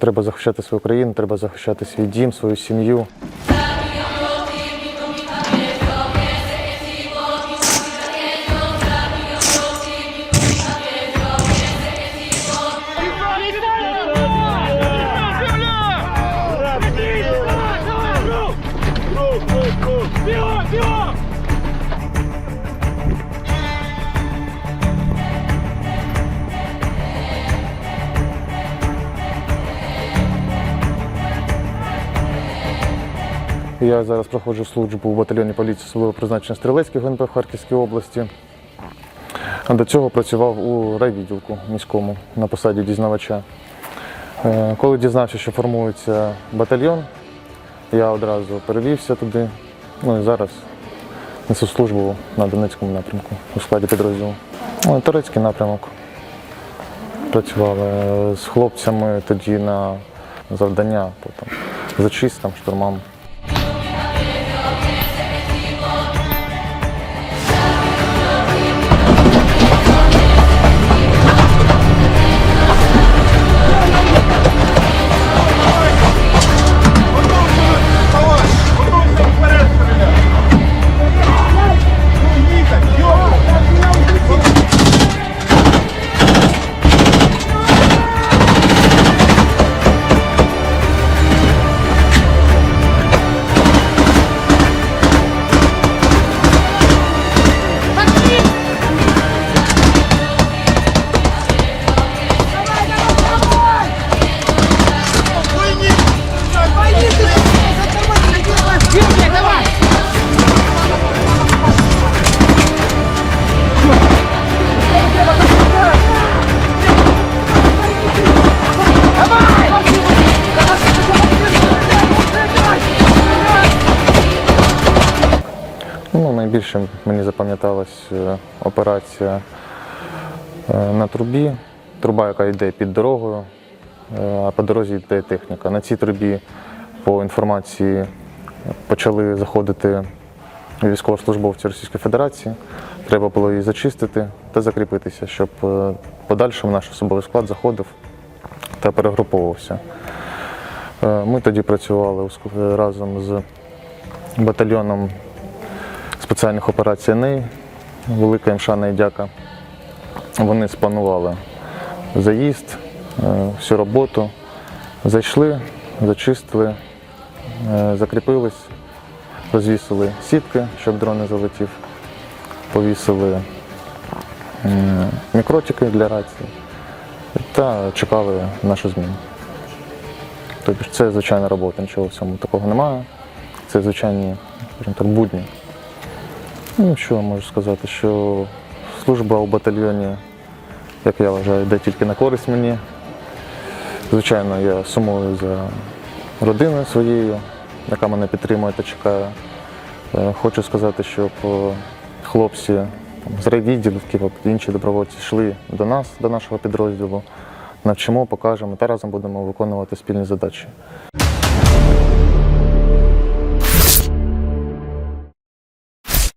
Треба захищати свою країну, треба захищати свій дім, свою сім'ю. Я зараз проходжу службу в батальйоні поліції особливого призначення Стрілецький ГНП в Харківській області. А до цього працював у райвідділку міському на посаді дізнавача. Е, Коли дізнався, що формується батальйон, я одразу перевівся туди. Ну і зараз несу службу на Донецькому напрямку у складі підрозділу. Ну, Турецький напрямок. Працювали з хлопцями тоді на завдання по там, зачистам, штурмам. Найбільше мені запам'яталась е, операція е, на трубі. Труба, яка йде під дорогою, е, а по дорозі йде техніка. На цій трубі, по інформації, почали заходити військовослужбовці Російської Федерації. Треба було її зачистити та закріпитися, щоб в наш особовий склад заходив та перегруповувався. Ми тоді працювали разом з батальйоном спеціальних операцій НЕЙ, велика їм шана і дяка. Вони спланували заїзд, е, всю роботу. Зайшли, зачистили, е, закріпились, розвісили сітки, щоб дрон не залетів, повісили мікротики для рації та чекали нашу зміну. Тобто це звичайна робота, нічого в цьому такого немає. Це звичайні будні. Ну, що можу сказати, що служба у батальйоні, як я вважаю, йде тільки на користь мені. Звичайно, я сумую за родиною своєю, яка мене підтримує та чекає. Е, Хочу сказати, щоб хлопці з райвідділків, інші добровольці йшли до нас, до нашого підрозділу, навчимо, покажемо та разом будемо виконувати спільні задачі.